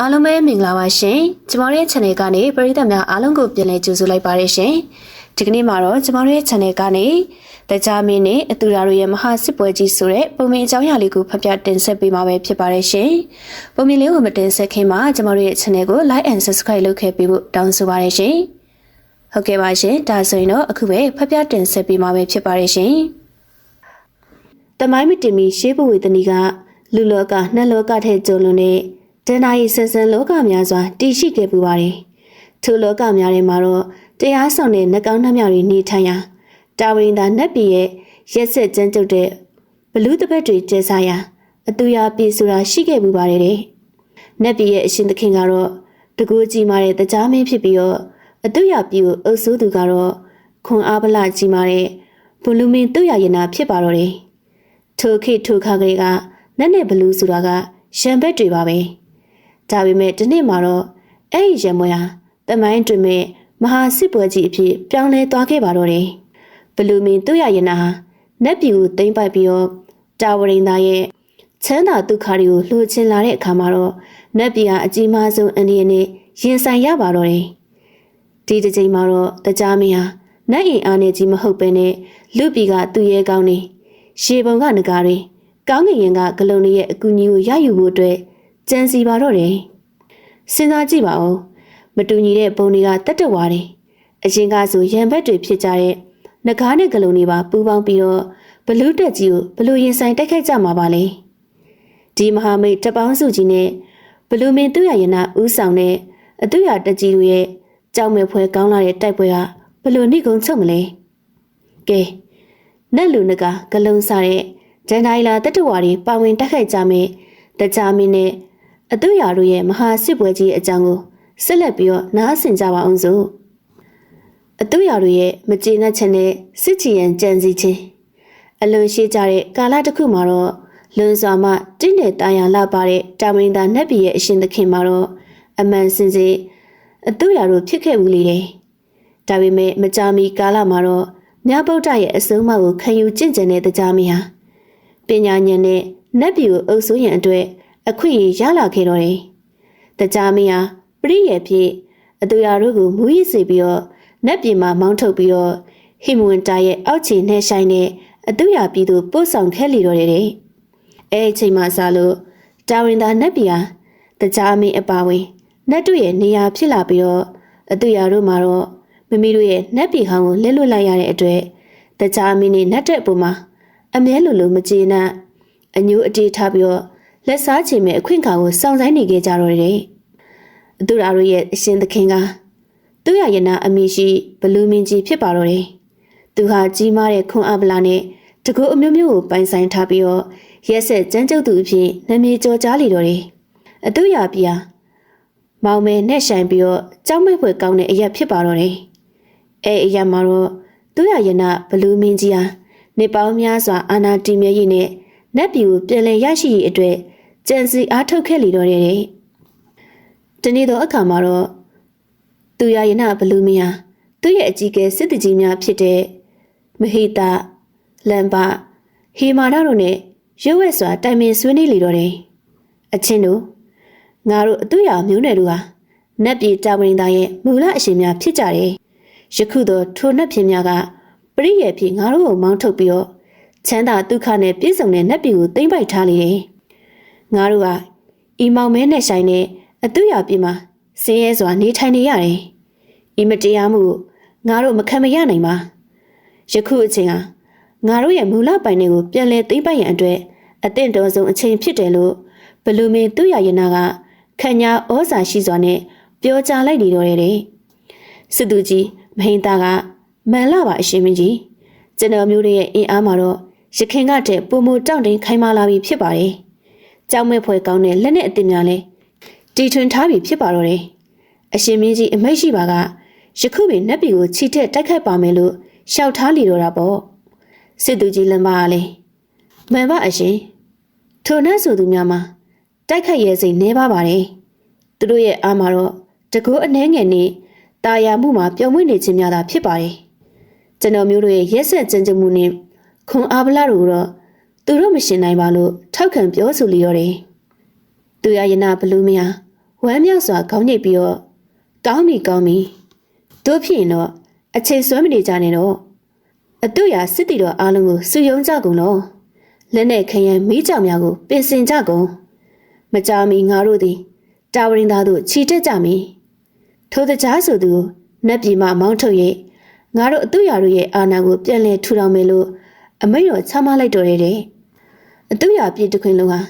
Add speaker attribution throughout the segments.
Speaker 1: အားလုံးပဲမင်္ဂလာပါရှင်ကျမတို့ရဲ့ channel ကနေပရိသတ်များအားလုံးကိုပြန်လည်ကြိုဆိုလိုက်ပါရရှင်ဒီကနေ့မှာတော့ကျမတို့ရဲ့ channel ကနေတကြားမင်းနဲ့အတူရာတို့ရဲ့မဟာစစ်ပွဲကြီးဆိုတဲ့ပုံမြင်အကြောင်းအရာလေးကိုဖတ်ပြတင်ဆက်ပေးမှာပဲဖြစ်ပါတယ်ရှင်ပုံမြင်လေးကိုမတင်ဆက်ခင်မှာကျမတို့ရဲ့ channel ကို like and subscribe လုပ်ခဲ့ပေးဖို့တောင်းဆိုပါရရှင်ဟုတ်ကဲ့ပါရှင်ဒါဆိုရင်တော့အခုပဲဖတ်ပြတင်ဆက်ပေးမှာပဲဖြစ်ပါတယ်ရှင်တမိုင်းမတင်မီရှေးဘဝေတနီကလူလောကနှက်လောကထဲကျုံလွန်တဲ့ ဒဏ္ဍာရီဆန်းဆန်းလောကများစွာတည်ရှိခဲ့ပူပါတယ်။ထိုလောကများထဲမှာတော့တရားဆောင်တဲ့နှကောင်းနှမြောက်တွေနေထိုင်ရာတာဝရင်သာနတ်ပြည်ရဲ့ရက်ဆက်ကြမ်းကြုတ်တဲ့ဘလူးတပတ်တွေကျဲစားရာအတူရပြည်ဆိုတာရှိခဲ့ပူပါတယ်တဲ့။နတ်ပြည်ရဲ့အရှင်သခင်ကတော့တကူကြီးမာတဲ့တကြားမင်းဖြစ်ပြီးတော့အတူရပြည်ကိုအုပ်စိုးသူကတော့ခွန်အားဗလကြီးမာတဲ့ဘလူမင်းသူရရင်နာဖြစ်ပါတော့တယ်။ထိုခေတ်ထိုခါကလေးကနတ်နဲ့ဘလူးဆိုတာကရံဘက်တွေပါပဲ။ ဒါပေမဲ့ဒီနေ့မှာတော့အဲ့ဒီရမွေဟာတမိုင်းတွင်မဲ့မဟာစစ်ပွဲကြီးအဖြစ်ပြောင်းလဲသွားခဲ့ပါတော့တယ်။ဘလူမင်းသူရရနာဟာနတ်ပြည်ကိုသိမ်းပိုက်ပြီးတော့တာဝရင်သားရဲ့ချမ်းသာဒုက္ခတွေကိုလှူချင်လာတဲ့အခါမှာတော့နတ်ပြည်ဟာအကြီးမားဆုံးအနေနဲ့ရင်ဆိုင်ရပါတော့တယ်။ဒီတစ်ချိန်မှာတော့တကြားမင်းဟာနတ်အိမ်အားနဲ့ကြီးမဟုတ်ပဲနဲ့လူပြည်ကသူ့ရဲ့ကောင်းနေရှေပုံကငကားတွေကောင်းကင်ရင်ကဂလုံတွေရဲ့အကူအညီကိုရယူဖို့အတွက် ကြံစီပါတော့တယ်စဉ်းစားကြည့်ပါဦးမတူညီတဲ့ပုံတွေကတတ်တဝါတွေအရင်ကဆိုရံဘက်တွေဖြစ်ကြတဲ့ငကားနဲ့ဂလုံးတွေပါပူပေါင်းပြီးတော့ဘလူးတက်ကြီးကိုဘလူးရင်ဆိုင်တိုက်ခိုက်ကြမှာပါလေဒီမဟာမိတ်တပေါင်းစုကြီးနဲ့ဘလူးမင်းသူရရနာဦးဆောင်တဲ့အတူရတက်ကြီးတို့ရဲ့ကြောက်မဲ့ဖွဲကောင်းလာတဲ့တိုက်ပွဲကဘလူးနှိကုံချုပ်မလဲကဲနတ်လူနကဂလုံးစားတဲ့ဂျန်ဒိုင်လာတတဝါတွေပါဝင်တိုက်ခိုက်ကြမယ်တကြမင်းနဲ့ အတူရာတို့ရဲ့မဟာစစ်ပွဲကြီးအကြောင်းကိုဆက်လက်ပြီးတော့နားဆင်ကြပါအောင်စို့အတူရာတို့ရဲ့မကျေနပ်ချက်နဲ့စစ်ချီရန်ကြံစည်ခြင်းအလွန်ရှိကြတဲ့ကာလတစ်ခုမှာတော့လွန်စွာမှတင့်တဲ့တာယာလာပါတဲ့တာမင်းသားနတ်ပြည်ရဲ့အရှင်သခင်မှာတော့အမှန်စင်စစ်အတူရာတို့ဖြစ်ခဲ့ဘူးလေတဲ့ဒါပေမဲ့မကြာမီကာလမှာတော့မြတ်ဗုဒ္ဓရဲ့အဆုံးအမကိုခံယူကျင့်ကြံတဲ့တရားမီဟာပညာဉာဏ်နဲ့နတ်ပြည်ကိုအုပ်စိုးရန်အတွက် အခွင့်အရေးရလာခဲ့တော့တယ်။တကြားမင်းဟာပရိယေဖြစ်အတူရာတို့ကိုမူရစ်စေပြီးတော့နတ်ပြည်မှာမောင်းထုတ်ပြီးတော့ဟိမဝင်တာရဲ့အောက်ခြေနဲ့ဆိုင်တဲ့အတူရာပြည်သူပို့ဆောင်ခဲ့လေတော့တယ်တဲ့။အဲအချိန်မှစလို့တာဝင်သာနတ်ပြည်ဟာတကြားမင်းအပါဝင်နတ်တို့ရဲ့နေရာဖြစ်လာပြီးတော့အတူရာတို့မှာတော့မမီတို့ရဲ့နတ်ပြည်ဟောင်းကိုလက်လွတ်လိုက်ရတဲ့အတွက်တကြားမင်းနဲ့နတ်တဲ့အပေါ်မှာအမြဲလိုလိုမကျေနပ်အညိုးအတေးထားပြီးတော့ လက်စားချင်မဲ့အခွင့်အခါကိုစောင့်ဆိုင်နေကြကြတော့တယ်။အတူရာတို့ရဲ့အရှင်သခင်ကသူ့ရရနာအမိရှိဘလူးမင်းကြီးဖြစ်ပါတော့တယ်။သူဟာကြီးမားတဲ့ခွန်အပလာနဲ့တကူအမျိုးမျိုးကိုပိုင်ဆိုင်ထားပြီးတော့ရက်ဆက်ကြမ်းကြုတ်သူအဖြစ်နာမည်ကျော်ကြားလေတော့တယ်။အတူရာပြာမောင်မဲနဲ့ဆိုင်ပြီးတော့ကြောက်မဲ့ဖွယ်ကောင်းတဲ့အရက်ဖြစ်ပါတော့တယ်။အဲအရက်မှာတော့သူ့ရရနာဘလူးမင်းကြီးဟာနေပေါင်းများစွာအာနာတီမြရဲ့နဲ့နတ်ပြည်ကိုပြန်လည်ရရှိရေးအတွက် ကြံစီအားထုတ်ခဲ့လေတော့တယ်တဲ့။ဒီနေ့တော့အခါမှာတော့သူရယနာဘလူးမယာသူ့ရဲ့အကြီးကဲစစ်တကြီးများဖြစ်တဲ့မဟိတလမ်ပါဟေမာဒတို့နဲ့ရွက်ဝက်စွာတိုင်ပင်ဆွေးနွေးလေတော့တယ်။အချင်းတို့ငါတို့အတူရမျိုးနယ်တို့ဟာနတ်ပြည်တာဝန်သားရဲ့မူလအရှင်များဖြစ်ကြတယ်။ယခုတော့ထိုနတ်ဖြစ်များကပရိယေဖြစ်ငါတို့ကိုမောင်းထုတ်ပြီးတော့ချမ်းသာဒုက္ခနဲ့ပြည့်စုံတဲ့နတ်ပြည်ကိုသိမ့်ပိုက်ထားလေတယ်။ ငါတို့ဟာဤမောင်မဲနဲ့ဆိုင်တဲ့အတူရပြည်မှာဆင်းရဲစွာနေထိုင်နေရတယ်။ဤမတရားမှုငါတို့မခံမရနိုင်ပါ။ယခုအချိန်ဟာငါတို့ရဲ့မူလပိုင်တွေကိုပြန်လည်သိမ့်ပိုက်ရန်အတွက်အသင့်တော်ဆုံးအချိန်ဖြစ်တယ်လို့ဘလူမင်းသူရယနာကခညာဩဇာရှိစွာနဲ့ပြောကြားလိုက်နေတော့တယ်။စစ်သူကြီးမဟိန်တာကမန်လာပါအရှင်မင်းကြီးကျွန်တော်မျိုးရဲ့အင်အားမှာတော့ရခင်ကတည်းပုံမတောင့်တင်းခိုင်းမာလာပြီဖြစ်ပါတယ်။ ကြောက်မဲ့ဖွယ်ကောင်းတဲ့လက်နဲ့အစ်စ်များလဲတီထွင်ထားပြီဖြစ်ပါတော့တယ်။အရှင်မင်းကြီးအမိတ်ရှိပါကယခုပင်နတ်ပြည်ကိုခြိထက်တိုက်ခိုက်ပါမယ်လို့ရှောက်ထားလီတော့တာပေါ့။စစ်သူကြီးလမ်းပါလေ။မှန်ပါအရှင်။ထိုနတ်ဆိုသူများမှာတိုက်ခိုက်ရဲစိတ်နေပါပါတယ်။သူတို့ရဲ့အားမှာတော့တကူအနှဲငယ်နဲ့တာယာမှုမှာပျော်မွေ့နေခြင်းများသာဖြစ်ပါတယ်။ကျွန်တော်မျိုးတို့ရဲ့ရက်ဆက်ကြံကြမှုနဲ့ခွန်အားဗလာတို့တော့ သူတို့မရှင်နိုင်ပါလို့ထောက်ခံပြောဆိုလျော်တယ်။သူရယနာဘလူးမယာဝမ်းမြောက်စွာခေါင်းညိတ်ပြီးတော့ကောင်းပြီကောင်းပြီတို့ဖြစ်ရင်တော့အချိန်ဆွဲမနေကြနဲ့တော့အတူရစစ်တီတော်အားလုံးကိုစုယုံကြကုန်တော့လက်နဲ့ခရမ်းမိကြောင်များကိုပင်စင်ကြကုန်မကြာမီငါတို့သည်တာဝရင်သားတို့ခြိတက်ကြမည်ထိုတကြားဆိုသူနတ်ပြည်မှမောင်းထုတ်၍ငါတို့အတူရတို့ရဲ့အာဏာကိုပြန်လည်ထူထောင်မယ်လို့အမိန့်တော်ချမှတ်လိုက်တော်တယ်တဲ့ အတူရပြည်တစ်ခွင်လုံးဟာ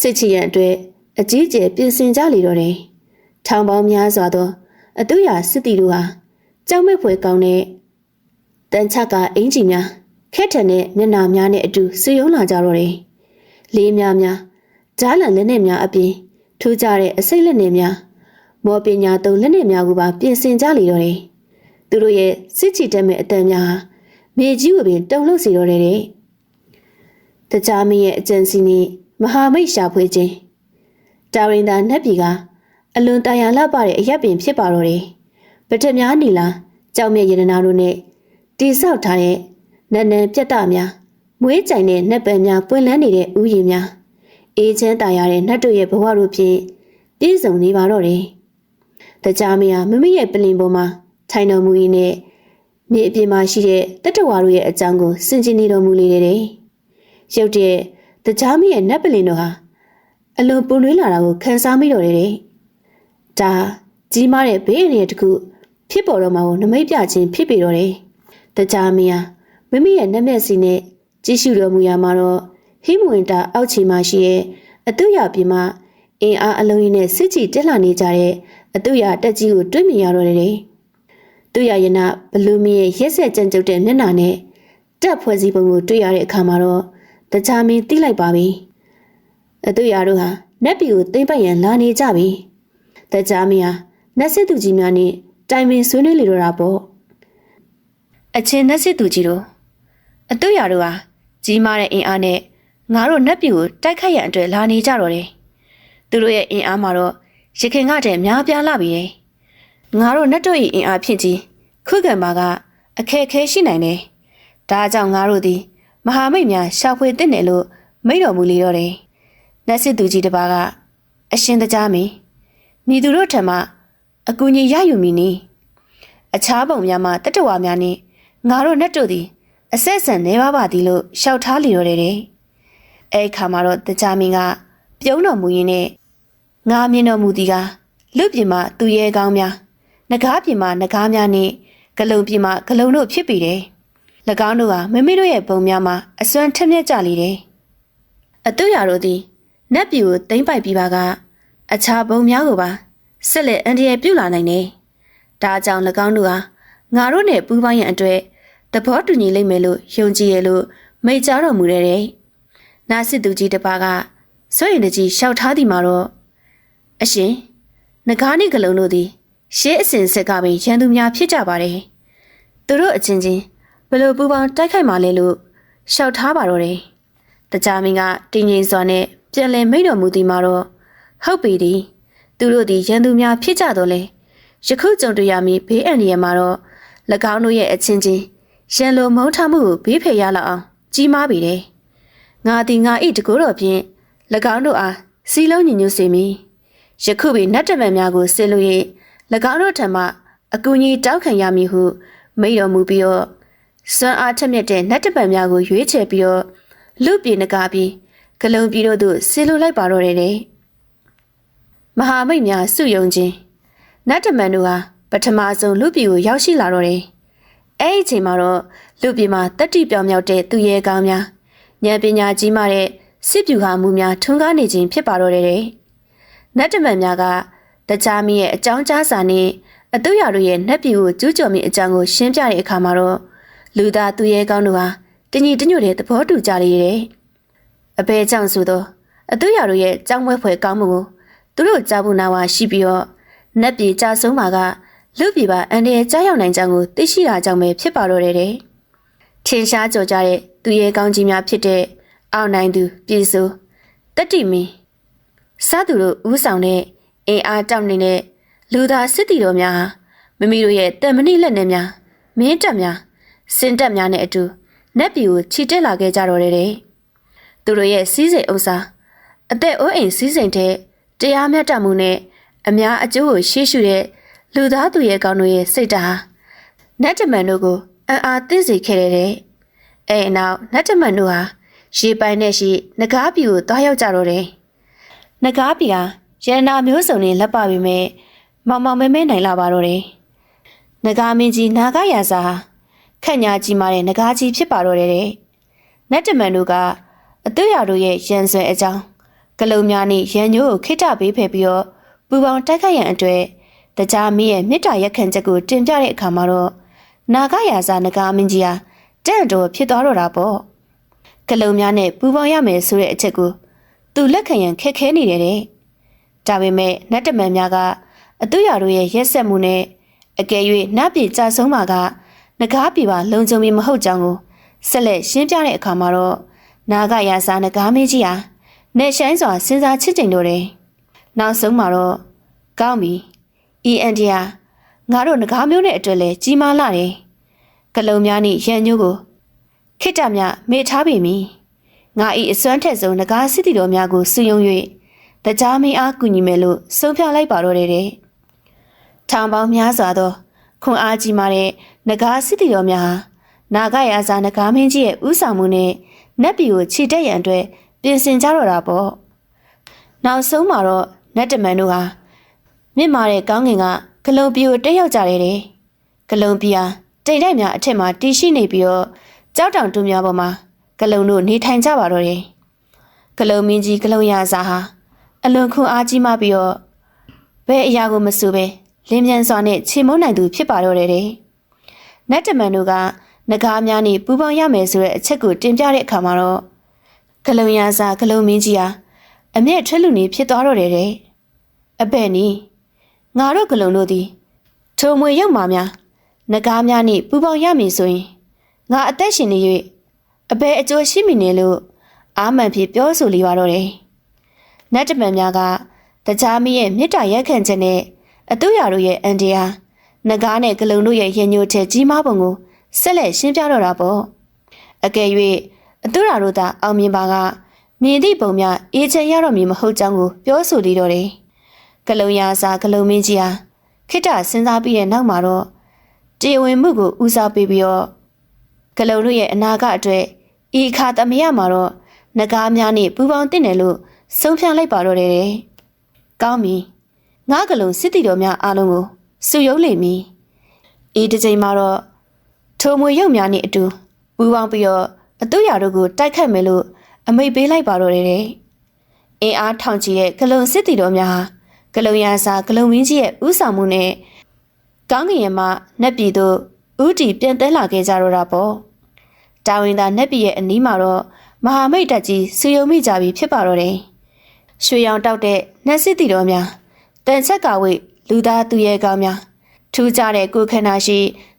Speaker 1: စစ်ချီရန်အတွက်အကြီးအကျယ်ပြင်ဆင်ကြလေတော့တယ်ထောင်ပေါင်းများစွာသော အတူရစစ်တီတို့ဟာကြောက်မဲ့ဖွယ်ကောင်းတဲ့တန်ချကအင်ဂျီများခက်ထန်တဲ့မျက်နှာများနဲ့အတူဆွေယုံလာကြတော့တယ်လေးများများဂျားလန်လက်နဲ့များအပြင်ထူးကြတဲ့အစိတ်လက်နဲ့များမော်ပညာသုံးလက်နဲ့များကိုပါပြင်ဆင်ကြလေတော့တယ်သူတို့ရဲ့စစ်ချီတက်မဲ့အတန်များဟာမြေကြီးကိုပင်တုံလို့စီတော့တယ်တဲ့ တကြားမင်းရဲ့အကြံစီနဲ့မဟာမိတ်ရှာဖွေခြင်းတာရင်သာနတ်ပြည်ကအလွန်တရာလှပတဲ့အရက်ပင်ဖြစ်ပါတော့တယ်ပထများနီလာကြောက်မြရတနာတို့နဲ့တိဆောက်ထားတဲ့နန်းနန်းပြတ်တများမွေးကြိုင်တဲ့နတ်ပံများပွင့်လန်းနေတဲ့ဥယျာဉ်များအေးချမ်းတာရတဲ့နတ်တို့ရဲ့ဘဝတို့ဖြင့်ပြည့်စုံနေပါတော့တယ်။တကြားမယာမမရဲ့ပလင်ပေါ်မှာထိုင်တော်မူရင်းနဲ့မြေအပြင်မှာရှိတဲ့တတဝါတို့ရဲ့အကြောင်းကိုစင်ကြင်နေတော်မူလေတယ်။ ရုတ်တဲ့တကြားမရဲ့နတ်ပလင်တို့ဟာအလွန်ပူနွေးလာတာကိုခံစားမိတော့တယ်။ဒါကြီးမားတဲ့ဘေးအန္တရာယ်တစ်ခုဖြစ်ပေါ်တော့မှာကိုနမိတ်ပြခြင်းဖြစ်ပေတော့တယ်။တကြားမယာမိမိရဲ့နတ်မျက်စီနဲ့ကြည့်ရှုတော်မူရမှာတော့ဟိမဝင်တာအောက်ခြေမှာရှိရဲ့အတုရပြင်မှာအင်အားအလုံးကြီးနဲ့စစ်ကြည်တက်လာနေကြတဲ့အတုရတက်ကြီးကိုတွေ့မြင်ရတော့တယ်။တုရရနဘလူးမီရဲ့ရက်ဆက်ကြံကြုတ်တဲ့မျက်နှာနဲ့တက်ဖွဲ့စည်းပုံကိုတွေ့ရတဲ့အခါမှာတော့ တခြားမင်းသိလိုက်ပါပြီ။အတုရတို့ဟာနက်ပီကိုသိမ့်ပတ်ရန်လာနေကြပြီ။တခြားမင်းဟာနတ်စစ်သူကြီးများနဲ့တိုင်ပင်ဆွေးနွေးလေတော့တာပေါ့။အချင်းနတ်စစ်သူကြီးတို့အတုရတို့ဟာကြီးမားတဲ့အင်အားနဲ့ငါတို့နတ်ပြည်ကိုတိုက်ခိုက်ရန်အတွက်လာနေကြတော့တယ်။သူတို့ရဲ့အင်အားမှာတော့ရခင်ကတည်းများပြားလာပြီတယ်။ငါတို့နတ်တို့ရဲ့အင်အားဖြင့်ကြီးခုခံပါကအခက်အခဲရှိနိုင်တယ်။ဒါကြောင့်ငါတို့သည် မဟာမိတ်များရှာဖွေတဲ့နယ်လို့မိန့်တော်မူလေတော့တယ်။နတ်စစ်သူကြီးတစ်ပါးကအရှင်တကြားမင်းမိသူတို့ထံမှအကူအညီရယူမည်နီ။အခြားပုံများမှတတဝါများနှင့်ငါတို့နတ်တို့သည်အဆက်ဆန်နေပါပါသည်လို့ရှောက်ထားလေတော့တယ်တဲ့။အဲ့ခါမှာတော့တကြမင်းကပြုံးတော်မူရင်းနဲ့ငါမြင်တော်မူသည်ကလူပြင်မှာသူရဲကောင်းများငကားပြင်မှာငကားများနဲ့ဂလုံပြင်မှာဂလုံတို့ဖြစ်ပေတယ်။၎ င်းတို့ဟာမိမိတို့ရဲ့ဘုံများမှာအစွမ်းထက်မြက်ကြလေတယ်။အတူရတို့သည်နတ်ပြည်ကိုသိမ့်ပိုက်ပြီးပါကအခြားဘုံများကိုပါဆက်လက်အန်ဒီရပြုတ်လာနိုင်တယ်။ဒါကြောင့်၎င်းတို့ဟာငါတို့နဲ့ပူးပေါင်းရန်အတွက်သဘောတူညီလိမ့်မယ်လို့ယုံကြည်ရလို့မိတ်ကြားတော်မူတဲ့တဲ့။နာစစ်သူကြီးတစ်ပါးကစွန့်ရင်တကြီးရှောက်ထားသည်မှာတော့အရှင်ငကားနှင့်ကလုံးတို့သည်ရှေးအစဉ်ဆက်ကပင်ရန်သူများဖြစ်ကြပါတယ်။သူတို့အချင်းချင်း ဘယ်လိုပူပေါင်းတိုက်ခိုက်မှလဲလို့ရှောက်ထားပါတော့တယ်။တကြမင်းကတင်းငိမ့်စွာနဲ့ပြန်လည်မိတ်တော်မူသည်မှာတော့ဟုတ်ပြီဒီသူတို့သည်ရန်သူများဖြစ်ကြတော့လေယခုကြုံတွေ့ရမည်ဘေးအန္တရာယ်မှာတော့၎င်းတို့ရဲ့အချင်းချင်းရန်လိုမုန်းထမှုကိုဘေးဖယ်ရလောက်အောင်ကြီးမားပြီတယ်။ငါသည်ငါဤတကူတော်ဖြင့်၎င်းတို့အားစီလုံးညီညွတ်စေမည်။ယခုပင်နတ်တမန်များကိုဆင်လို့၍၎င်းတို့ထံမှအကူအညီတောက်ခံရမည်ဟုမိန့်တော်မူပြီးတော့ စွမ်းအားထက်မြက်တဲ့နတ်တမန်များကိုရွေးချယ်ပြီးတော့လူပြေနဂါပြီးဂလုံပြည်တို့သို့ဆင်လို့လိုက်ပါတော့တယ်တဲ့။မဟာမိတ်များစုယုံခြင်းနတ်တမန်တို့ဟာပထမဆုံးလူပြည်ကိုရောက်ရှိလာတော့တယ်။အဲ့ဒီအချိန်မှာတော့လူပြည်မှာတတိပြောင်မြောက်တဲ့သူရဲကောင်းများဉာဏ်ပညာကြီးမားတဲ့စစ်ပြူဟာမှုများထွန်းကားနေခြင်းဖြစ်ပါတော့တယ်။နတ်တမန်များကတခြားမင်းရဲ့အကြောင်းကြားစာနဲ့အတူရတို့ရဲ့နတ်ပြည်ကိုကျူးကျော်မိအကြောင်းကိုရှင်းပြတဲ့အခါမှာတော့ လူသားသူရဲကောင်းတို့ဟာတညီတညွတ်တဲ့သဘောတူကြလေတယ်။အဘဲကြောင့်ဆိုတော့အတူရတို့ရဲ့ကြောင်းပွဲဖွယ်ကောင်းမှုကိုသူတို့ကြားဖို့နာဝါရှိပြီးတော့နတ်ပြည်ကြာဆုံးမှာကလူပြည်ပါအန်ရဲ့ကြားရောက်နိုင်ကြောင်းကိုသိရှိတာကြောင့်ပဲဖြစ်ပါတော့တယ်တဲ့။ထင်ရှားကြော်ကြတဲ့သူရဲကောင်းကြီးများဖြစ်တဲ့အောင်နိုင်သူပြည်စိုးတတိမင်းစသူတို့ဥဆောင်တဲ့အင်အားတောက်နေတဲ့လူသားစစ်တီတော်များမမီတို့ရဲ့တန်မဏိလက်နဲ့များမင်းတက်များ စင်တက်များနဲ့အတူနက်ပြည်ကိုခြိတက်လာခဲ့ကြတော့တယ်တဲ့သူတို့ရဲ့စီးစိမ်ဥစ္စာအသက်အိုးအိမ်စီးစိမ်တဲ့တရားမျှတမှုနဲ့အများအကျိုးကိုရှေ့ရှုတဲ့လူသားသူရဲ့ကောင်းတို့ရဲ့စိတ်ဓာတ်ဟာနတ်တမန်တို့ကိုအံ့အားသင့်စေခဲ့တဲ့တဲ့အဲအနောက်နတ်တမန်တို့ဟာရေပိုင်နဲ့ရှိနဂါးပြည်ကိုတွားရောက်ကြတော့တယ်နဂါးပြည်ဟာရန်နာမျိုးစုံနဲ့လက်ပပေမဲ့မောင်မောင်မဲမဲနိုင်လာပါတော့တယ်နဂါမင်းကြီးနာဂရာဇာဟာ ခန့်ညာကြီးမာတဲ့နဂါကြီးဖြစ်ပါတော့တယ်တဲ့နတ်တမန်တို့ကအသွေးရတို့ရဲ့ရန်ဆွဲအကြောင်းကလုံများနဲ့ရန်ညိုးကိုခိတ္တပေးဖယ်ပြီးတော့ပူပေါင်းတိုက်ခိုက်ရန်အတွက်တကြားမီးရဲ့မြစ်တာရက်ခံချက်ကိုတင်ပြတဲ့အခါမှာတော့နာဂရာဇာနဂါမင်းကြီးဟာတန့်တော်ဖြစ်သွားတော့တာပေါ့ကလုံများနဲ့ပူပေါင်းရမယ်ဆိုတဲ့အချက်ကိုသူလက်ခံရန်ခက်ခဲနေတယ်တဲ့ဒါပေမဲ့နတ်တမန်များကအသွေးရတို့ရဲ့ရက်ဆက်မှုနဲ့အကယ်၍နတ်ပြည်ကြဆုံးမှာက နဂါးပြည်ပါလုံခြုံမီမဟုတ်ကြောင်းကိုဆက်လက်ရှင်းပြတဲ့အခါမှာတော့နာဂရာဇာနဂါမင်းကြီးဟာနေဆိုင်စွာစဉ်းစားချစ်ကြိမ်တော့တယ်နောက်ဆုံးမှာတော့ကောင်းပြီ END ဟာငါတို့ငကားမျိုးနဲ့အတွက်လဲကြီးမားလာတယ်။ကလုံများနဲ့ရန်ညိုးကိုခိတ္တမြမေ့ထားပြီမီ။ငါဤအစွမ်းထက်ဆုံးငကားစစ်တီတော်များကိုစုယုံ၍တကြားမင်းအားကူညီမယ်လို့ဆုံးဖြတ်လိုက်ပါတော့တယ်တဲ့။ထောင်ပေါင်းများစွာသောခွန်အားကြီးမားတဲ့ ငကားစစ်တီတော်များဟာနာဂရာဇာငကားမင်းကြီးရဲ့ဥဆောင်မှုနဲ့နတ်ပြည်ကိုခြေတက်ရန်အတွက်ပြင်ဆင်ကြတော့တာပေါ့။နောက်ဆုံးမှာတော့နတ်တမန်တို့ဟာမြင့်မာတဲ့ကောင်းကင်ကဂလုံပြူတက်ရောက်ကြတယ်တဲ့ဂလုံပြာတိတ်တိုက်များအထက်မှာတီးရှိနေပြီးတော့ကြောက်တောင်တူများပေါ်မှာဂလုံတို့နေထိုင်ကြပါတော့တယ်ဂလုံမင်းကြီးဂလုံရစာဟာအလွန်ခွန်အားကြီးမှပြီးတော့ဘယ်အရာကိုမဆိုပဲလင်းမြန်စွာနဲ့ခြေမုန်းနိုင်သူဖြစ်ပါတော့တယ်တဲ့ နတ်တမန်တို့ကငကားများနဲ့ပူပေါင်းရမယ်ဆိုတဲ့အချက်ကိုတင်ပြတဲ့အခါမှာတော့ဂလုံရစာဂလုံမင်းကြီးဟာအမျက်ထွက်လူနေဖြစ်သွားတော့တယ်တဲ့အပဲ့နီးငါတို့ကလုံတို့သည်ထုံမွေရောက်မှများငကားများနှင့်ပူပေါင်းရမည်ဆိုရင်ငါအသက်ရှင်နေ၍အဘယ်အကျိုးရှိမည်နေလို့အာမန်ဖြစ်ပြောဆိုလေပါတော့တယ်။နတ်တမန်များကတကြားမီးရဲ့မြစ်တာရက်ခံချက်နဲ့အတူရတို့ရဲ့အန်ဒီယာ ငကားနဲ့ကလုံတို့ရဲ့ရင်ညိုချက်ကြီးမားပုံကိုဆက်လက်ရှင်းပြတော့တာပေါ့။အကယ်၍အတူရတို့သာအောင်မြင်ပါကမြင်သည့်ပုံများအေးချမ်းရတော့မည်မဟုတ်ကြောင်းကိုပြောဆိုလေတော့တယ်။ကလုံရာစာကလုံမင်းကြီးဟာခိတ္တစဉ်းစားပြီးတဲ့နောက်မှာတော့တေဝင်မှုကိုဦးစားပေးပြီးတော့ကလုံတို့ရဲ့အနာဂတ်အတွက်ဤခါသမယမှာတော့ငကားများနဲ့ပူပေါင်းတင်တယ်လို့ဆုံးဖြတ်လိုက်ပါတော့တယ်။ကောင်းပြီ။ငါကလုံစစ်တီတော်များအားလုံးကို စုယုံလိမ့်မည်။ဤတစ်ချိန်မှာတော့ထိုမွေရုပ်များနဲ့အတူပူပေါင်းပြီးတော့အတူရတို့ကိုတိုက်ခတ်မယ်လို့အမိတ်ပေးလိုက်ပါတော့တယ်။အင်းအားထောင်ချီတဲ့ကလုံစစ်တီတော်များဟာဂလုံရစာဂလုံဝင်းကြီးရဲ့ဥဆောင်မှုနဲ့ကောင်းကင်ရမနက်ပြည်သို့ဥတီပြန်တဲလာခဲ့ကြတော့တာပေါ့တာဝန်သာနက်ပြည်ရဲ့အနီးမှာတော့မဟာမိတ်တက်ကြီးစူယုံမိကြပြီဖြစ်ပါတော့တယ်ရွှေရောင်တောက်တဲ့နက်စစ်တီတော်များတန်ချက်ကဝိတ် လူသားသူရဲကောင်းများထူးခြားတဲ့ကိုခန္ဓာရှိ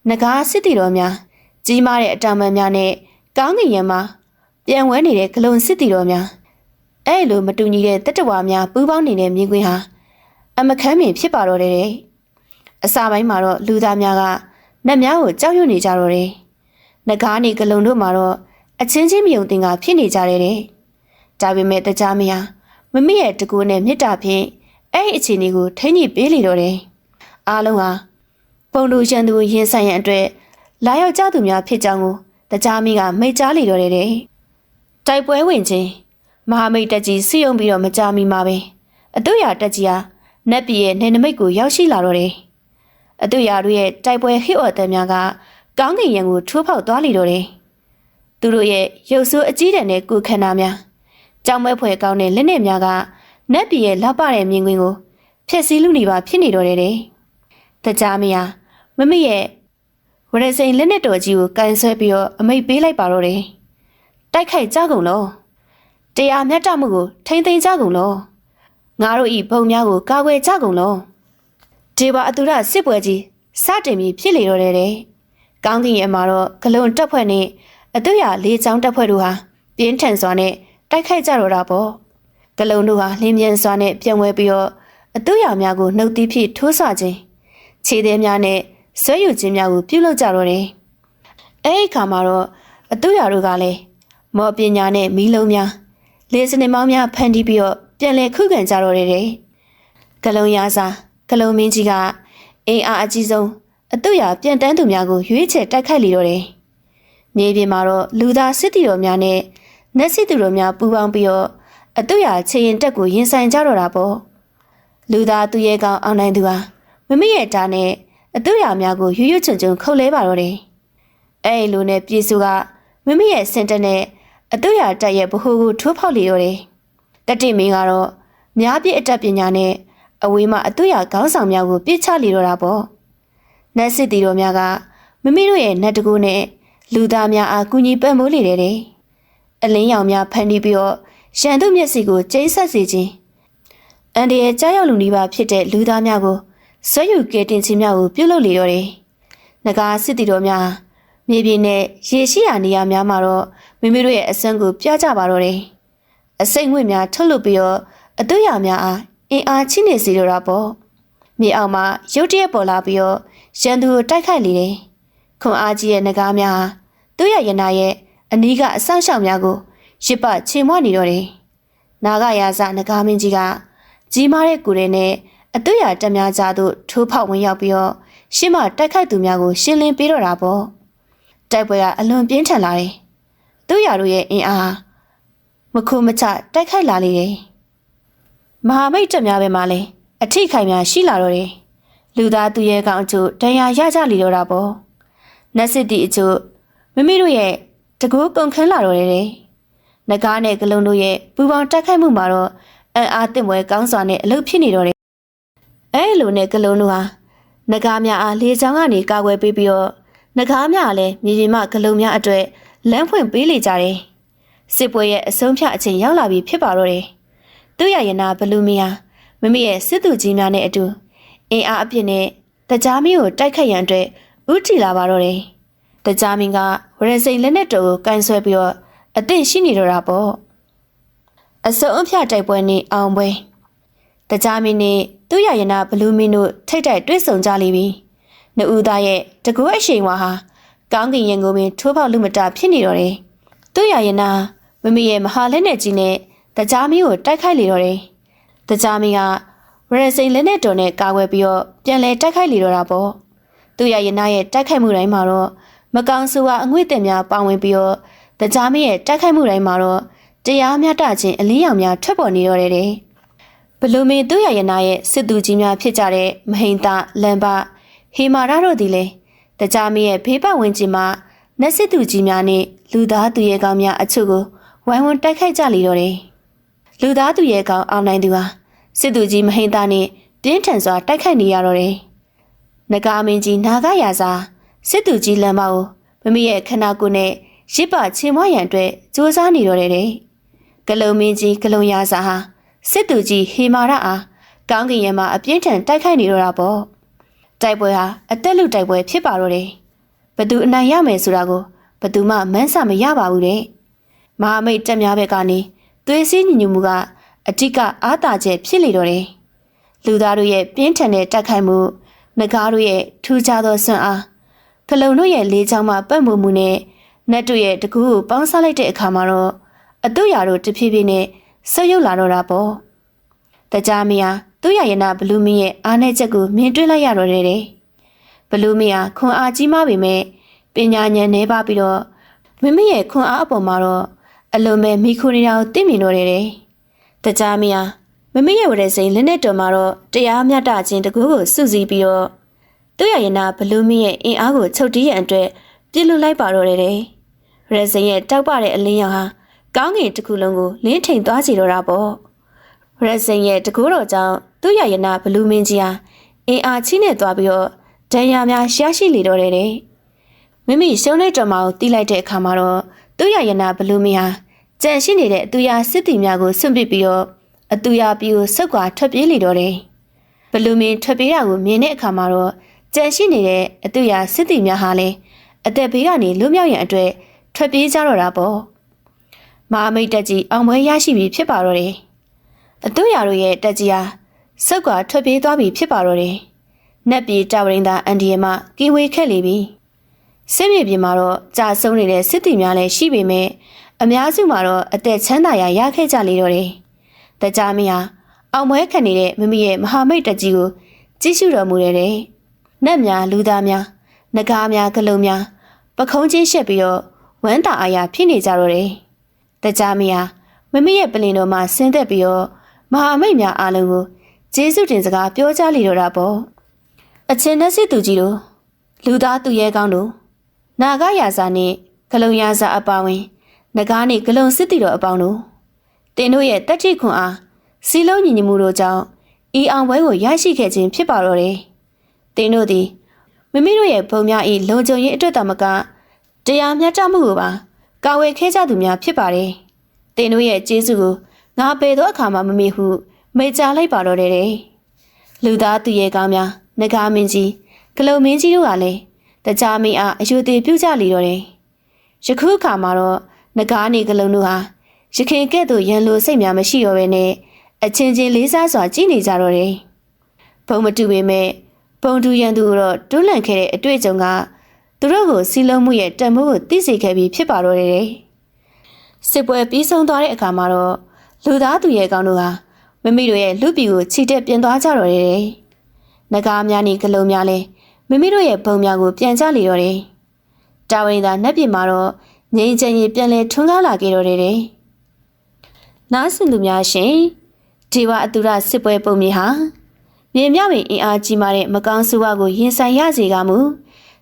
Speaker 1: ငကားစစ်တီတော်များကြီးမားတဲ့အတံမန်များနဲ့ကောင်းကင်ရမပြန်ဝဲနေတဲ့ဂလုံစစ်တီတော်များအဲ့လိုမတူညီတဲ့တတ္တဝါများပူးပေါင်းနေတဲ့မြင်ကွင်းဟာအမခမ်းမြင်ဖြစ်ပါတော့တယ်။အစာပိုင်းမှာတော့လူသားများကနတ်များကိုကြောက်ရွံ့နေကြတော့တယ်။နဂါးနေကလုံတို့မှာတော့အချင်းချင်းမြုံတင်ကဖြစ်နေကြတယ်တဲ့။ဒါပေမဲ့တကြားမယာမမရဲ့တကူနဲ့မြစ်တာဖြင့် အဲ့ဒီအခြေအနေကိုထိန်းညှိပေးလေတော့တယ်။အားလုံးဟာပုံလူရန်သူရင်ဆိုင်ရန်အတွက်လာရောက်ကြသူများဖြစ်ကြောင်းကိုတကြားမီကမိတ်ကြားလေတော့တယ်တဲ့။တိုက်ပွဲဝင်ခြင်းမဟာမိတ်တက်ကြီးစီယုံပြီးတော့မကြမီမှာပဲအတူရတက်ကြီးဟာနတ်ပြည်ရဲ့နေနမိတ်ကိုရောက်ရှိလာတော့တယ်။အတူရာတို့ရဲ့တိုက်ပွဲဟစ်အော်တဲ့များကကောင်းကင်ရံကိုထိုးဖောက်သွားလေတော့တယ်။သူတို့ရဲ့ရုပ်ဆိုးအကြီးတန်းတဲ့ကုခန္ဓာများကြောင်မဲဖွဲကောင်းတဲ့လက်နဲ့များက နတ်ပြည်ရဲ့လောက်ပတဲ့မြင်ကွင်းကိုဖျက်ဆီးလူနေပါဖြစ်နေတော့တယ်တဲ့။တကြားမယာမမရဲ့ဝရစိန်လက်နဲ့တော်ကြီးကိုကန်ဆွဲပြီးတော့အမိတ်ပေးလိုက်ပါတော့တယ်။တိုက်ခိုက်ကြကုန်လို့တရားမျှတမှုကိုထိမ့်သိမ်းကြကုန်လို့ငါတို့ဤဘုံများကိုကာကွယ်ကြကုန်လုံးဒီပါအတူရစစ်ပွဲကြီးစတင်ပြီးဖြစ်လေတော့တယ်တဲ့ကောင်းကင်ရဲ့မှာတော့ဂလုံတက်ဖွဲ့နဲ့အတူရလေးချောင်းတက်ဖွဲ့တို့ဟာပြင်းထန်စွာနဲ့တိုက်ခိုက်ကြတော့တာပေါ့ ဂလုံတို့ဟာလင်းမြန်စွာနဲ့ပြန်ဝဲပြီးတော့အတူရများကိုနှုတ်သီးဖြစ်ထိုးဆွခြင်းခြေသေးများနဲ့ဆွဲယူခြင်းများကိုပြုလုပ်ကြတော့တယ်အဲ့ဒီခါမှာတော့အတူရတို့ကလည်းမော်ပညာနဲ့မီးလုံးများလေစနေမောင်းများဖန်တီးပြီးတော့ပြန်လဲခုခံကြတော့တယ်တဲ့ကလုံရစာကလုံမင်းကြီးကအင်အားအကြီးဆုံးအတုရပြန်တန်းသူများကိုရွေးချယ်တိုက်ခိုက်လေတော့တယ်။မြေပြင်မှာတော့လူသားစစ်တီတော်များနဲ့နက်စစ်သူတော်များပူးပေါင်းပြီးတော့ အတုရခြေရင်တက်ကိုရင်ဆိုင်ကြတော့တာပေါ့။လူသားသူရဲကောင်းအောင်နိုင်သူဟာမမရဲ့တားနဲ့အတုရများကိုရွရွချွန်ချွန်ခုတ်လဲပါတော့တယ်။အဲ့လိုနဲ့ပြေစုကမမရဲ့စင်တက်နဲ့အတုရတက်ရဲ့ဗဟိုကိုထိုးဖောက်လေတော့တယ်။တတိမင်းကတော့များပြည့်အတတ်ပညာနဲ့အဝေးမှာအတုရခေါင်းဆောင်များကိုပြစ်ချလေတော့တာပေါ့။နတ်စစ်တီတော်များကမမတို့ရဲ့နတ်တကူနဲ့လူသားများအားကူညီပံ့ပိုးလေတယ်တဲ့။အလင်းရောင်များဖန်တီးပြီးတော့ ရန်သူမျက်စိကိုကျိန်းဆက်စေခြင်းအန်ဒီရဲ့ကြားရောက်လူနီးပါဖြစ်တဲ့လူသားများကိုဆွဲယူကဲတင်ခြင်းများကိုပြုလုပ်လေတော့တယ်။နဂါစစ်တီတော်များမြေပြင်နဲ့ရေရှိရာနေရာများမှာတော့မိမိတို့ရဲ့အစွမ်းကိုပြကြပါတော့တယ်။အစိတ်ငွေ့များထုတ်လုပ်ပြီးတော့အသွေးရများအားအင်အားချိနေစီတော့တာပေါ့။မြေအောက်မှာရုတ်တရက်ပေါ်လာပြီးတော့ရန်သူကိုတိုက်ခိုက်လေတယ်။ခွန်အားကြီးရဲ့နဂါများဟာသူ့ရဲ့ရနာရဲ့အနီးကအဆောက်ရှောက်များကို ရစ်ပချေမွနေတော့တယ်။နာဂရာဇနဂါမင်းကြီးကကြီးမားတဲ့ကိုယ်တွေနဲ့အသွေးရတက်များကြားသို့ထိုးဖောက်ဝင်ရောက်ပြီးတော့ရှင်းမတိုက်ခိုက်သူများကိုရှင်းလင်းပေးတော့တာပေါ့။တိုက်ပွဲကအလွန်ပြင်းထန်လာတယ်။သူ့ရတို့ရဲ့အင်အားမခုမချတိုက်ခိုက်လာလေတယ်။မဟာမိတ်တက်များပဲမှလည်းအထိခိုက်များရှိလာတော့တယ်။လူသားသူရဲ့ကောင်အချို့ဒဏ်ရာရကြလီတော့တာပေါ့။နတ်စစ်တီအချို့မိမိတို့ရဲ့တကူကုန်ခန်းလာတော့တယ်။ နဂါးနဲ့ဂလုံးတို့ရဲ့ပူပေါင်းတိုက်ခိုက်မှုမှာတော့အံ့အားသင့်ပွဲကောင်းစွာနဲ့အလုပ်ဖြစ်နေတော့တယ်။အဲလိုနဲ့ဂလုံးတို့ဟာနဂါးများအားလေချောင်းကနေကာကွယ်ပေးပြီးတော့နဂါးများလည်းမြေပြင်မှဂလုံးများအတွေ့လမ်းဖွင့်ပေးလေကြတယ်။စစ်ပွဲရဲ့အဆုံးဖြတ်အချိန်ရောက်လာပြီဖြစ်ပါတော့တယ်။သူ့ရရနာဘလူးမီယာမမရဲ့စစ်သူကြီးများနဲ့အတူအင်အားအပြည့်နဲ့တကြားမီကိုတိုက်ခတ်ရန်အတွက်ဥတီလာပါတော့တယ်။တကြားမင်းကဝရစိန်လက်နဲ့တော်ကိုကန်ဆွဲပြီးတော့ အသင့်ရှိနေတော့တာပေါ့။အစုံအဖြတ်တိုက်ပွဲနဲ့အောင်ပွဲတကြားမင်းနဲ့သူ့ရရနာဘလူးမင်းတို့ထိတ်တိုက်တွေ့ဆုံကြလိမ့်ပြီ။နှဦးသားရဲ့တကူအရှိန်ဝါဟာကောင်းကင်ရင်ကိုပင်ထိုးပေါက်လူမတာဖြစ်နေတော့တယ်။သူ့ရရနာမမရဲ့မဟာလက်နဲ့ကြီးနဲ့တကြားမင်းကိုတိုက်ခိုက်လေတော့တယ်။တကြားမင်းကရရစိန်လက်နဲ့တော်နဲ့ကာကွယ်ပြီးတော့ပြန်လဲတိုက်ခိုက်လေတော့တာပေါ့။သူ့ရရနာရဲ့တိုက်ခိုက်မှုတိုင်းမှာတော့မကောင်းဆိုကအငွေ့တင်များပါဝင်ပြီးတော့ တကြားမင်းရဲ့တိုက်ခိုက်မှုတိုင်းမှာတော့တရားမျှတခြင်းအလင်းရောင်များထွက်ပေါ်နေတော့တယ်တဲ့။ဘလူမင်းသူ့ရရနာရဲ့စစ်သူကြီးများဖြစ်ကြတဲ့မဟိန်တလန်ဘဟေမာရတို့သည်လည်းတကြားမင်းရဲ့ဖေးပတ်ဝန်းကျင်မှာနတ်စစ်သူကြီးများနဲ့လူသားသူရဲကောင်းများအချို့ကိုဝိုင်းဝန်းတိုက်ခိုက်ကြလေတော့တယ်။လူသားသူရဲကောင်းအောင်နိုင်သူဟာစစ်သူကြီးမဟိန်သားနဲ့ပြင်းထန်စွာတိုက်ခိုက်နေရတော့တယ်။နဂါမင်းကြီးနာဂရစာစစ်သူကြီးလမ်းမကိုမမရဲ့ခနာကိုနဲ့ ရစ်ပချင်မွားရန်အတွက်စူးစမ်းနေတော့တယ်တဲ့။ဂလုံမင်းကြီးဂလုံရစာဟာစစ်သူကြီးဟေမာရအားကောင်းကင်ရဲမှာအပြင်းထန်တိုက်ခိုက်နေတော့တာပေါ့။တိုက်ပွဲဟာအသက်လူတိုက်ပွဲဖြစ်ပါတော့တယ်။ဘသူအနိုင်ရမယ်ဆိုတာကိုဘသူမှမန်းဆမရပါဘူးတဲ့။မဟာမိတ်တက်များဘက်ကနေသွေးစည်းညီညွတ်မှုကအဓိကအားသာချက်ဖြစ်လေတော့တယ်။လူသားတို့ရဲ့ပြင်းထန်တဲ့တိုက်ခိုက်မှုငကားတို့ရဲ့ထူးခြားသောစွမ်းအားဂလုံတို့ရဲ့လေးချောင်းမှပတ်မှုမှုနဲ့ နတ်တို့ရဲ့တကူကိုပေါင်းစားလိုက်တဲ့အခါမှာတော့အတုရာတို့တဖြည်းဖြည်းနဲ့ဆုပ်ယုပ်လာတော့တာပေါ့။တကြားမယာသူ့ရရနာဘလူးမင်းရဲ့အားနဲ့ချက်ကိုမြင်တွေ့လိုက်ရတော့တယ်တဲ့။ဘလူးမယာခွန်အားကြီးမားပေမဲ့ပညာဉာဏ်နှဲပါပြီးတော့မိမိရဲ့ခွန်အားအပေါ်မှာတော့အလုံးမဲ့မိခိုနေတာကိုသိမြင်တော့တယ်တဲ့။တကြားမယာမမရဲ့ဝရစိန်လက်နဲ့တော်မှာတော့တရားမျှတခြင်းတကူကိုစုစည်းပြီးတော့သူ့ရရင်နာဘလူးမင်းရဲ့အင်အားကိုချုပ်တီးရန်အတွက်ပြစ်လွတ်လိုက်ပါတော့တယ်တဲ့။ ရဇင်ရဲ့တောက်ပတဲ့အလင်းရောင်ဟာကောင်းကင်တစ်ခုလုံးကိုလင်းထိန်သွားစီတော့တာပေါ့။ရဇင်ရဲ့တကူတော်ကြောင့်သူ့ရရင်နာဘလူးမင်းကြီးဟာအင်အားချင်းနဲ့သွားပြီးတော့ဒဏ်ရာများရှားရှိလေတော့တယ်တဲ့။မိမိရှုံးတဲ့တော်မကိုတီးလိုက်တဲ့အခါမှာတော့သူ့ရရင်နာဘလူးမင်းဟာကြံရှိနေတဲ့အတူရစစ်တီများကိုဆွန့်ပစ်ပြီးတော့အတူရပြီးကိုဆုတ်ကွာထွက်ပြေးလေတော့တယ်။ဘလူးမင်းထွက်ပြေးတာကိုမြင်တဲ့အခါမှာတော့ကြံရှိနေတဲ့အတူရစစ်တီများဟာလည်းအသက်ဘေးကနေလွတ်မြောက်ရန်အတွက် ထွက်ပြေးကြတော့တာပေါ့မဟာမိတ်တက်ကြီးအောင်ပွဲရရှိပြီဖြစ်ပါတော့တယ်အတူရတို့ရဲ့တက်ကြီးဟာစုပ်ကွာထွက်ပြေးသွားပြီဖြစ်ပါတော့တယ်နက်ပြေတာဝရင်သာအန်ဒီယမကင်းဝေးခဲ့လေပြီစစ်မြေပြင်မှာတော့ကြာဆုံးနေတဲ့စစ်တီများလည်းရှိပေမဲ့အများစုမှာတော့အသက်ချမ်းသာရာရခဲ့ကြလေတော့တယ်တကြမီဟာအောင်မွဲခံနေတဲ့မမရဲ့မဟာမိတ်တက်ကြီးကိုကြည့်ရှုတော်မူရတဲ့နတ်များလူသားများနဂါးများဂလုံးများပခုံးချင်းရှက်ပြီးတော့ ဝမ်းတာအားရဖြစ်နေကြတော့တယ်။တကြားမယာမမရဲ့ပလင်တော်မှာဆင်းသက်ပြီးတော့မဟာမိတ်များအားလုံးကိုကျေးဇူးတင်စကားပြောကြားလေတော့တာပေါ့။အချင်းနဲ့စစ်သူကြီးတို့လူသားသူရဲကောင်းတို့နာဂရာဇာနဲ့ဂလုံရာဇာအပါဝင်နဂါးနဲ့ဂလုံစစ်တီတော်အပေါင်းတို့တင်တို့ရဲ့တက်တိခွန်အားစီလုံးညီညီမှုတို့ကြောင့်ဤအောင်ပွဲကိုရရှိခဲ့ခြင်းဖြစ်ပါတော့တယ်။တင်တို့သည်မိမိတို့ရဲ့ဘုံများဤလုံခြုံရေးအတွက်တမက တရားမျှတမှုကိုပါကာဝယ်ခဲ့ကြသူများဖြစ်ပါတယ်။တင်တို့ရဲ့ကျေးဇူးကိုငါပေသောအခါမှမမေ့ဟုမိတ်ကြားလိုက်ပါတော့တယ်တဲ့။လူသားသူရဲ့ကောင်းများနဂါမင်းကြီးဂလုံမင်းကြီးတို့ကလည်းတကြားမင်းအားအယူသေးပြုကြလေတော့တယ်။ယခုအခါမှာတော့နဂါနေဂလုံတို့ဟာရခင်ကဲ့သို့ရန်လိုစိတ်များမရှိတော့ဘဲနဲ့အချင်းချင်းလေးစားစွာကြည်နေကြတော့တယ်။ဘုံမတူပေမဲ့ပုံတူရန်သူတော့တွန်းလှန်ခဲ့တဲ့အတွေ့အကြုံက သူတို့ကိုစီလုံးမှုရဲ့တန်ဖိုးကိုသိစေခဲ့ပြီးဖြစ်ပါတော့တယ်။စစ်ပွဲပြီးဆုံးသွားတဲ့အခါမှာတော့လူသားသူရဲ့ကောင်းတို့ဟာမမိတို့ရဲ့လူပီကိုခြိတက်ပြင်သွားကြတော့တယ်။နဂါးများနဲ့ဂလုံးများလည်းမိမိတို့ရဲ့ဘုံများကိုပြန်ကြလေတော့တယ်။တာဝန်သာနှက်ပြမှာတော့ငိမ့်ချင်ရင်ပြန်လဲထွန်းကားလာခဲ့တော့တယ်။နားဆင်သူများရှင်ဒီဝအတူရစစ်ပွဲပုံမြေဟာမြေမြပင်အင်အားကြီးမားတဲ့မကောင်းဆိုးဝါးကိုရင်ဆိုင်ရစေကမူ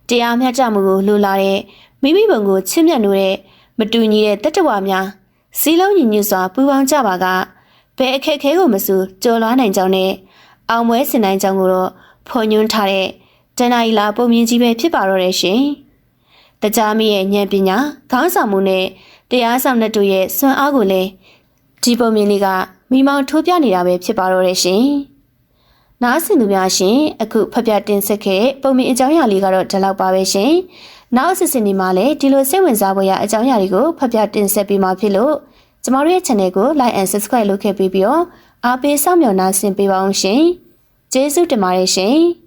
Speaker 1: တရားမျှတမှုကိုလိုလားတဲ့မိမိဘုံကိုချစ်မြတ်နိုးတဲ့မတူညီတဲ့တတ္တဝါများစီလုံးညီညွတ်စွာပူးပေါင်းကြပါကဘယ်အခက်ခဲကိုမစူကြော်လွားနိုင်ကြောင်းနဲ့အောင်ပွဲစင်နိုင်ကြောင်းကိုတော့ဖော်ညွှန်းထားတဲ့တဏှာဤလာပုံမြင်ကြီးပဲဖြစ်ပါတော့တယ်ရှင်။တကြားမရဲ့ဉာဏ်ပညာခေါင်းဆောင်မှုနဲ့တရားဆောင်တဲ့တို့ရဲ့စွမ်းအားကိုလည်းဒီပုံမြင်လေးကမိမောင်ထိုးပြနေတာပဲဖြစ်ပါတော့တယ်ရှင်။ နားဆင်သူများရှင်အခုဖပြတင်ဆက်ခဲ့တဲ့ပုံမြင်အကြောင်းအရာလေးကတော့ဒီလောက်ပါပဲရှင်။နောက်အစစ်စစ်နေမှာလည်းဒီလိုစိတ်ဝင်စားဖို့ရအကြောင်းအရာတွေကိုဖပြတင်ဆက်ပေးမှာဖြစ်လို့ကျမတို့ရဲ့ channel ကို like and subscribe လုပ်ခဲ့ပြီးပြီးတော့အားပေးစောင့်မျှော်နာဆင်ပေးပါအောင်ရှင်။ကျေးဇူးတင်ပါတယ်ရှင်။